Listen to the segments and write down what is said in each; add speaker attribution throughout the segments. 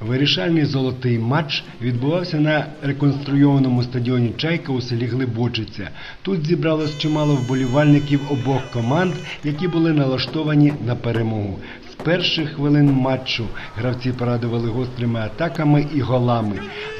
Speaker 1: Вирішальний золотий матч відбувався на реконструйованому стадіоні Чайка у селі Глибочиця. Тут зібралось чимало вболівальників обох команд, які були налаштовані на перемогу. З перших хвилин матчу гравці порадували гострими атаками і голами.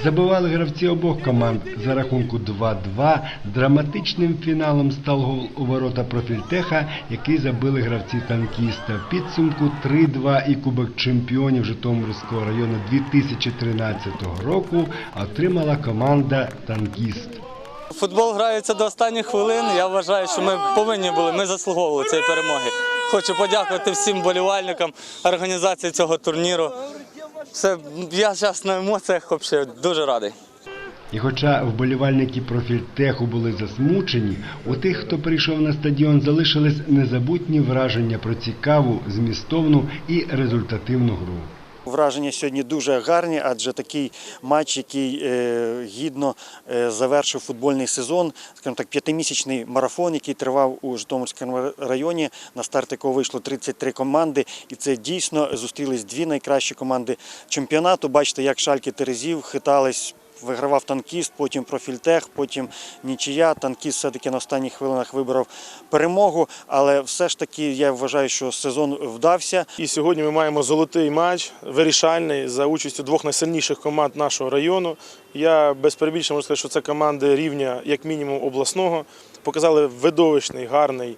Speaker 1: Забивали гравці обох команд за рахунку 2-2. Драматичним фіналом став гол у ворота профільтеха, який забили гравці танкіста. Підсумку 3-2 і Кубок чемпіонів Житомирського району 2013 року отримала команда Танкіст.
Speaker 2: Футбол грається до останніх хвилин. Я вважаю, що ми повинні були, ми заслуговували цієї перемоги. Хочу подякувати всім болівальникам організації цього турніру. Все, я зараз на емоціях взагалі дуже радий.
Speaker 1: І хоча вболівальники профільтеху були засмучені, у тих, хто прийшов на стадіон, залишились незабутні враження про цікаву, змістовну і результативну гру.
Speaker 3: Враження сьогодні дуже гарні, адже такий матч, який е, гідно е, завершив футбольний сезон, скажімо так, п'ятимісячний марафон, який тривав у Житомирському районі, на старт якого вийшло 33 команди, і це дійсно зустрілись дві найкращі команди чемпіонату. Бачите, як шальки Терезів хитались. Вигравав танкіст, потім профільтех, потім нічия. Танкіст все-таки на останніх хвилинах вибрав перемогу. Але все ж таки я вважаю, що сезон вдався.
Speaker 4: І сьогодні ми маємо золотий матч, вирішальний за участю двох найсильніших команд нашого району. Я без перебільшення можу сказати, що це команди рівня, як мінімум, обласного. Показали видовищний, гарний,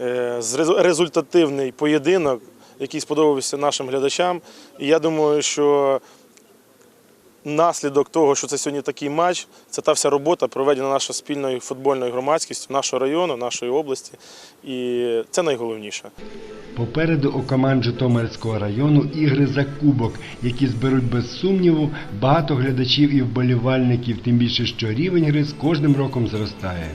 Speaker 4: е, результативний поєдинок, який сподобався нашим глядачам. І я думаю, що наслідок того, що це сьогодні такий матч, це та вся робота, проведена нашою спільною футбольною громадськістю нашого району, нашої області. І це найголовніше.
Speaker 1: Попереду у команд Житомирського району ігри за кубок, які зберуть без сумніву багато глядачів і вболівальників, тим більше, що рівень гри з кожним роком зростає.